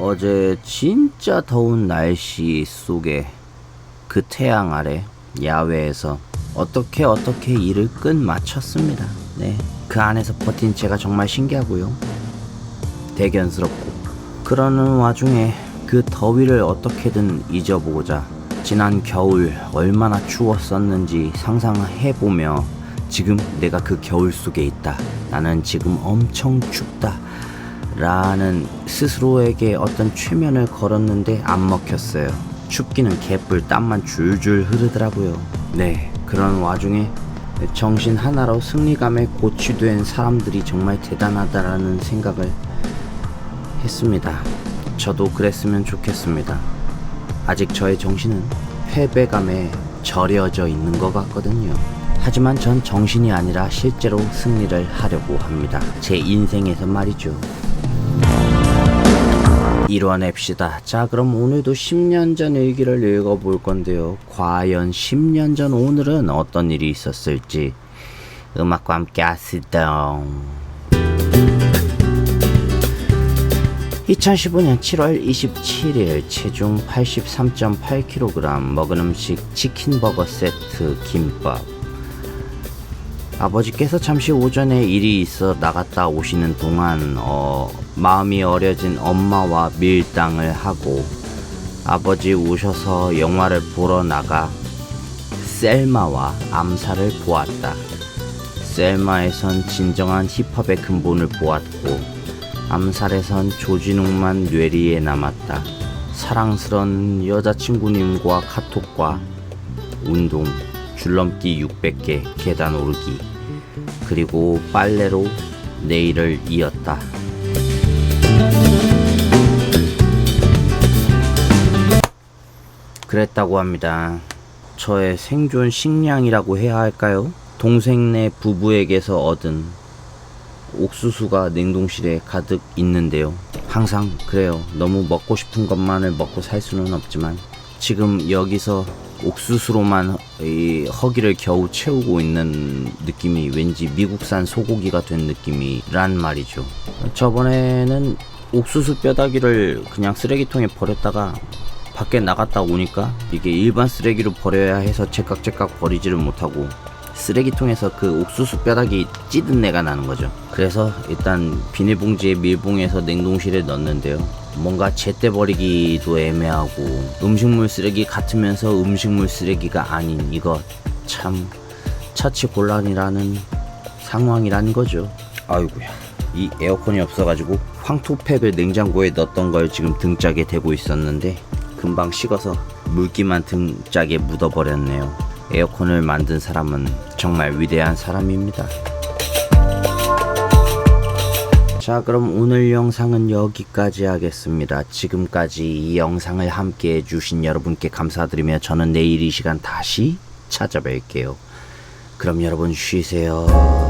어제 진짜 더운 날씨 속에 그 태양 아래 야외에서 어떻게 어떻게 일을 끝 마쳤습니다. 네. 그 안에서 버틴 제가 정말 신기하고요. 대견스럽고. 그러는 와중에 그 더위를 어떻게든 잊어보고자 지난 겨울 얼마나 추웠었는지 상상해보며 지금 내가 그 겨울 속에 있다. 나는 지금 엄청 춥다. 라는 스스로에게 어떤 최면을 걸었는데 안 먹혔어요. 춥기는 개뿔 땀만 줄줄 흐르더라고요. 네, 그런 와중에 정신 하나로 승리감에 고취된 사람들이 정말 대단하다라는 생각을 했습니다. 저도 그랬으면 좋겠습니다. 아직 저의 정신은 패배감에 절여져 있는 것 같거든요. 하지만 전 정신이 아니라 실제로 승리를 하려고 합니다. 제 인생에서 말이죠. 이뤄냅시다. 자, 그럼 오늘도 10년 전 일기를 읽어볼 건데요. 과연 10년 전 오늘은 어떤 일이 있었을지 음악과 함께 하시다. 2015년 7월 27일 체중 83.8kg 먹은 음식 치킨버거 세트 김밥 아버지께서 잠시 오전에 일이 있어 나갔다 오시는 동안 어, 마음이 어려진 엄마와 밀당을 하고 아버지 오셔서 영화를 보러 나가 셀마와 암살을 보았다. 셀마에선 진정한 힙합의 근본을 보았고 암살에선 조진웅만 뇌리에 남았다. 사랑스런 여자친구님과 카톡과 운동, 줄넘기 600개, 계단 오르기, 그리고 빨래로 내일을 이었다. 그랬다고 합니다. 저의 생존 식량이라고 해야 할까요? 동생네 부부에게서 얻은 옥수수가 냉동실에 가득 있는데요. 항상 그래요. 너무 먹고 싶은 것만을 먹고 살 수는 없지만 지금 여기서 옥수수로만 이 허기를 겨우 채우고 있는 느낌이 왠지 미국산 소고기가 된 느낌이란 말이죠. 저번에는 옥수수 뼈다귀를 그냥 쓰레기통에 버렸다가 밖에 나갔다 오니까 이게 일반 쓰레기로 버려야 해서 제깍제깍 버리지를 못하고 쓰레기통에서 그 옥수수 뼈다귀 찌든 내가 나는 거죠. 그래서 일단 비닐봉지에 밀봉해서 냉동실에 넣는데요. 뭔가 제때 버리기도 애매하고 음식물 쓰레기 같으면서 음식물 쓰레기가 아닌 이거 참 처치 곤란이라는 상황이라는 거죠. 아이고야. 이 에어컨이 없어가지고 황토팩을 냉장고에 넣었던 걸 지금 등짝에 대고 있었는데 금방 식어서 물기만 등짝에 묻어버렸네요. 에어컨을 만든 사람은 정말 위대한 사람입니다. 자, 그럼 오늘 영상은 여기까지 하겠습니다. 지금까지 이 영상을 함께 해주신 여러분께 감사드리며 저는 내일 이 시간 다시 찾아뵐게요. 그럼 여러분 쉬세요.